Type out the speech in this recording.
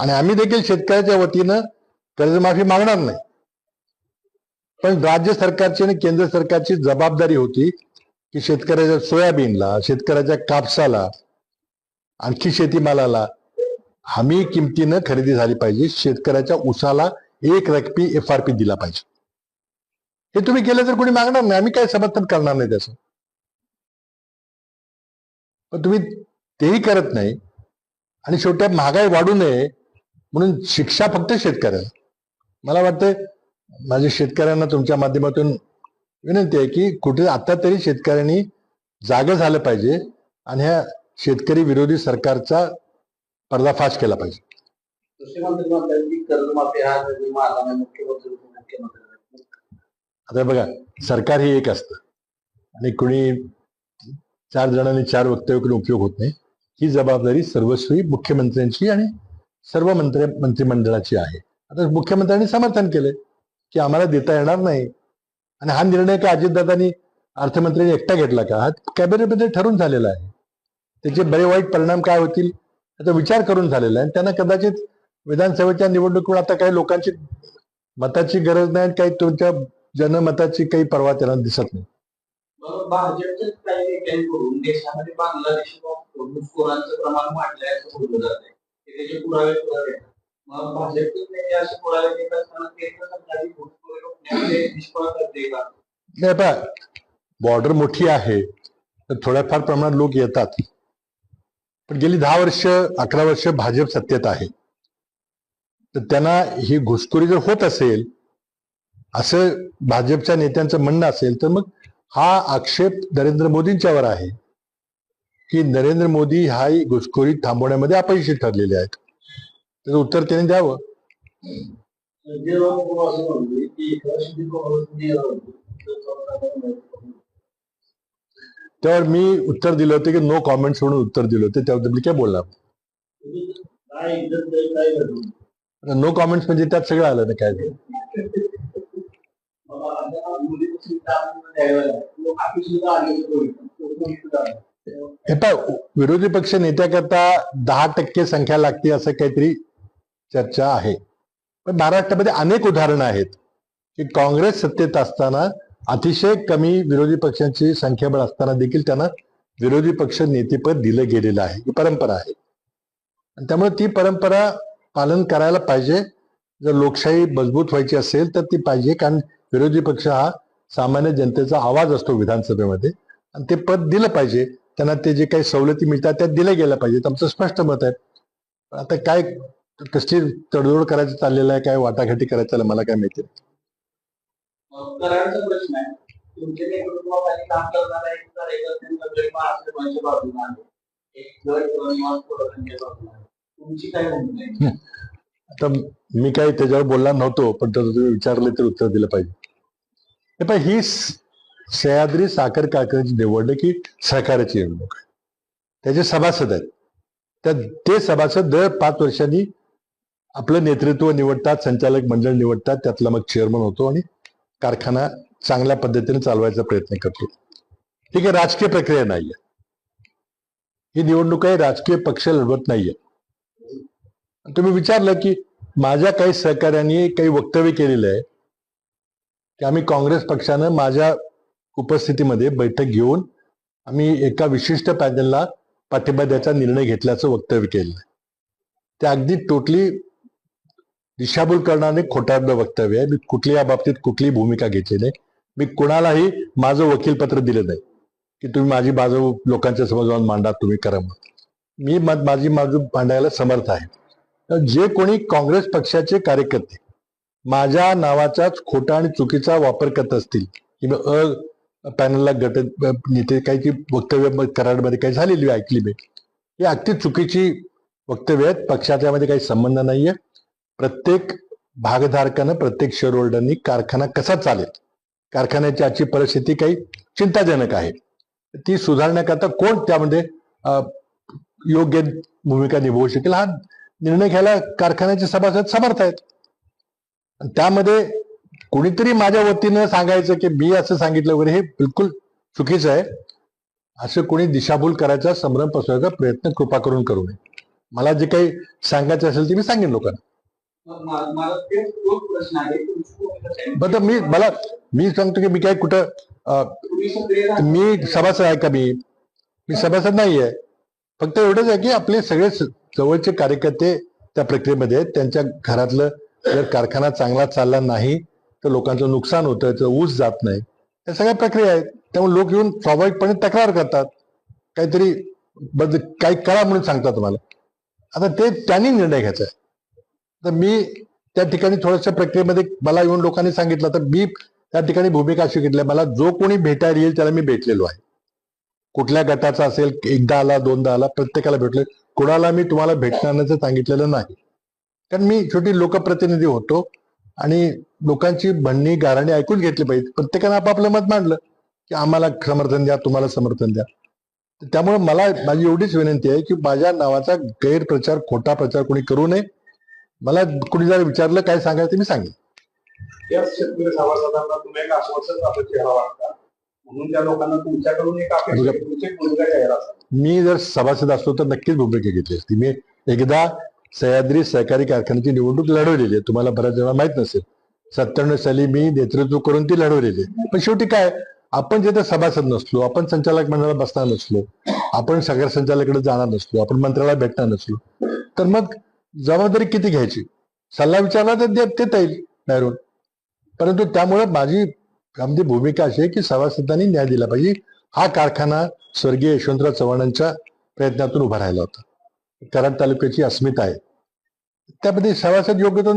आणि आम्ही देखील शेतकऱ्याच्या वतीनं कर्जमाफी मागणार नाही. पण राज्य सरकारची आणि केंद्र सरकारची जबाबदारी होती की शेतकऱ्याच्या सोयाबीनला शेतकऱ्याच्या कापसाला आणखी शेतीमालाला हमी किमतीनं खरेदी झाली पाहिजे. शेतकऱ्याच्या उसाला एक रकमी एफ आर पी दिला पाहिजे. हे तुम्ही केलं तर कोणी मागणार नाही. आम्ही काय समर्थन करणार नाही त्याचं. पण तुम्ही तेही करत नाही आणि शेवटी महागाई वाढू नये म्हणून शिक्षा फक्त शेतकऱ्याला. मला वाटतं माझ्या शेतकऱ्यांना तुमच्या माध्यमातून विनंती आहे की कुठे आता तरी शेतकऱ्यांनी जाग झालं पाहिजे आणि ह्या शेतकरी विरोधी सरकारचा पर्दाफाश केला पाहिजे. मुख्यमंत्री आता बघा सरकार हे एक असतं. आणि कुणी चार जणांनी चार वक्तव्य करून उपयोग होत नाही. ही जबाबदारी सर्वस्वी मुख्यमंत्र्यांची आणि सर्व मंत्री मंत्रिमंडळाची आहे. आता मुख्यमंत्र्यांनी समर्थन केले की आम्हाला देता येणार नाही. आणि हा निर्णय का अजितदादांनी अर्थमंत्र्यांनी एकटा घेतला का? हा कॅबिनेटमध्ये ठरून झालेला आहे. त्याचे बरे वाईट परिणाम काय होतील याचा विचार करून झालेला आहे. आणि त्यांना कदाचित विधानसभेच्या निवडणुकीवर आता काही लोकांची मताची गरज नाही आणि काही तुमच्या जनमताची काही पर्वा त्यांना दिसत नाही. मग काही देशामध्ये बांगलादेश प्रमाण वाढलंय असं बोललं जात त्याचे पुरावे पुरावे. मग भाजपचे असे पुरावे देत असताना केंद्र सरकारची घुसखोरी निष्फळ करते का? नाही पहा बॉर्डर मोठी आहे तर थोड्याफार प्रमाणात लोक येतात. पण गेली दहा वर्ष अकरा वर्ष भाजप सत्तेत आहे. तर त्यांना ही घुसखोरी जर होत असेल असं भाजपच्या नेत्यांचं म्हणणं असेल तर मग हा आक्षेप नरेंद्र मोदींच्यावर आहे. की नरेंद्र मोदी हा ही घुसखोरी थांबवण्यामध्ये अपयशी ठरलेले आहेत. त्याचं उत्तर त्याने द्यावं. त्यावर मी उत्तर दिलं होतं की नो कॉमेंट म्हणून उत्तर दिलं होतं. त्याबद्दल मी काय बोलणार? नो कॉमेंट्स म्हणजे त्यात सगळं आलं ना काय? झालं आता हे विरोधी पक्ष नेत्याकरता दहा टक्के संख्या लागते असं काहीतरी चर्चा आहे. पण महाराष्ट्रामध्ये अनेक उदाहरणं आहेत की काँग्रेस सत्तेत असताना अतिशय कमी विरोधी पक्षांची संख्याबळ असताना देखील त्यांना विरोधी पक्ष नेतेपद दिलं गेलेलं आहे. ही परंपरा आहे. आणि त्यामुळे ती परंपरा पालन करायला पाहिजे. जर लोकशाही मजबूत व्हायची असेल तर ती पाहिजे. कारण विरोधी पक्ष हा सामान्य जनतेचा आवाज असतो विधानसभेमध्ये. आणि ते पद दिलं पाहिजे. त्यांना ते जे काही सवलती मिळतात त्या दिल्या गेल्या पाहिजेत. आमचं स्पष्ट मत आहे. आता काय कसली तडजोड करायचं चाललेलं आहे काय वाटाघाटी करायचं मला काय माहिती प्रश्न आहे. तुमच्या नेतृत्वाखाली काम करणारा एक कार्यकर्त्यांचा गट महाराष्ट्राच्या बाजूला. आहे एक गट निवास त्यांच्या बाजूला आहे. तुमची काय भूमिका आहे? आता मी काही त्याच्यावर बोलणार नव्हतो पण तर तुम्ही विचारले तर उत्तर दिलं पाहिजे. हे पण ही सह्याद्री साखर कारखान्याची निवडणूक ही सहकार्याची निवडणूक आहे. त्याचे सभासद आहेत. त्या ते सभासद दर पाच वर्षांनी आपलं नेतृत्व निवडतात संचालक मंडळ निवडतात त्यातला मग चेअरमन होतो आणि कारखाना चांगल्या पद्धतीने चालवायचा प्रयत्न करतो. ठीक आहे राजकीय प्रक्रिया नाहीये. ही निवडणूक आहे राजकीय पक्ष लढवत नाहीये. तुम्ही विचारलं की माझ्या काही सहकार्यांनी काही वक्तव्य केलेलं आहे की आम्ही काँग्रेस पक्षानं माझ्या उपस्थितीमध्ये बैठक घेऊन आम्ही एका विशिष्ट पॅनलला पाठिंबा द्यायचा निर्णय घेतल्याचं वक्तव्य केलेलं आहे ते अगदी टोटली दिशाभूल करणारे खोटारडं वक्तव्य आहे. मी कुठली या बाबतीत कुठलीही भूमिका घेतली नाही. मी कुणालाही माझं वकीलपत्र दिलं नाही. की तुम्ही माझी बाजू लोकांच्या समोर जाऊन मांडा तुम्ही करा मग मी माझी बाजू मांडायला समर्थ आहे. तर जे कोणी काँग्रेस पक्षाचे कार्यकर्ते माझ्या नावाचाच खोटा आणि चुकीचा वापर करत असतील किंवा अ पॅनलला गट नेते काही ती वक्तव्य करारमध्ये काही झालेली ऐकली मी. ही अगदी चुकीची वक्तव्य आहेत. पक्षाच्या मध्ये काही संबंध नाहीये. प्रत्येक भागधारकानं प्रत्येक शेअर होल्डरनी कारखाना कसा चालेल? कारखान्याची आजची परिस्थिती काही चिंताजनक आहे. ती सुधारण्याकरता कोण त्यामध्ये योग्य भूमिका निभवू शकेल? हा निर्णय घ्यायला कारखान्याचे सभासद समर्थ आहेत. आणि त्यामध्ये कुणीतरी माझ्या वतीनं सांगायचं की मी असं सांगितलं वगैरे हे बिलकुल चुकीचं आहे. असं कोणी दिशाभूल करायचा संभ्रम पसरवायचा प्रयत्न कृपा करून करू नये. मला जे काही सांगायचं असेल ते मी सांगेन लोकांना. आहे? बरं मी मला मी सांगतो की मी काय कुठं मी सभासद आहे का मी? मी सभासद नाहीये फक्त एवढंच आहे की आपले सगळे जवळचे कार्यकर्ते त्या प्रक्रियेमध्ये आहेत. त्यांच्या घरातलं जर कारखाना चांगला चालला नाही तर लोकांचं नुकसान होतं तर ऊस जात नाही. या सगळ्या प्रक्रिया आहेत. त्यामुळे लोक येऊन स्वाभाविकपणे तक्रार करतात. काहीतरी बद काही करा म्हणून सांगतात मला. आता ते त्यांनी निर्णय घ्यायचा आहे. तर मी त्या ठिकाणी थोड्याशा प्रक्रियेमध्ये मला येऊन लोकांनी सांगितलं तर मी त्या ठिकाणी भूमिका अशी घेतली मला जो कोणी भेटायला येईल त्याला मी भेटलेलो आहे. कुठल्या गटाचा असेल एकदा आला दोनदा आला प्रत्येकाला भेटले कुणाला मी तुम्हाला भेटणार नाही सांगितलेलं नाही. कारण मी छोटी लोकप्रतिनिधी होतो. आणि लोकांची म्हणणी गाराणी ऐकून घेतली पाहिजे. प्रत्येकानं आपापलं मत मांडलं की आम्हाला समर्थन द्या तुम्हाला समर्थन द्या. त्यामुळे मला माझी एवढीच विनंती आहे की माझ्या नावाचा गैरप्रचार खोटा प्रचार कोणी करू नये. मला कुणी जर विचारलं काय सांगायचं मी सांगेन. मी जर सभासद असतो तर नक्कीच भूमिका घेतली असती. मी एकदा सह्याद्री सहकारी कारखान्याची निवडणूक लढवलेली आहे. तुम्हाला बऱ्याच जणांना माहीत नसेल. सत्त्याण्णव साली मी नेतृत्व करून ती लढवलेली आहे. पण शेवटी काय? आपण जिथे सभासद नसलो आपण संचालक मंडळाला बसणार नसलो आपण सगळ्या संचालकाकडे जाणार नसलो आपण मंत्र्याला भेटणार नसलो तर मग जबाबदारी किती घ्यायची? सल्ला विचारला तर देता येईल बाहेरून. परंतु त्यामुळे माझी आमची भूमिका अशी आहे की सभासदांनी न्याय दिला पाहिजे. हा कारखाना स्वर्गीय यशवंतराव चव्हाणांच्या प्रयत्नातून उभा राहिला होता. कराड तालुक्याची अस्मिता आहे. त्यामध्ये सभासद योग्य तो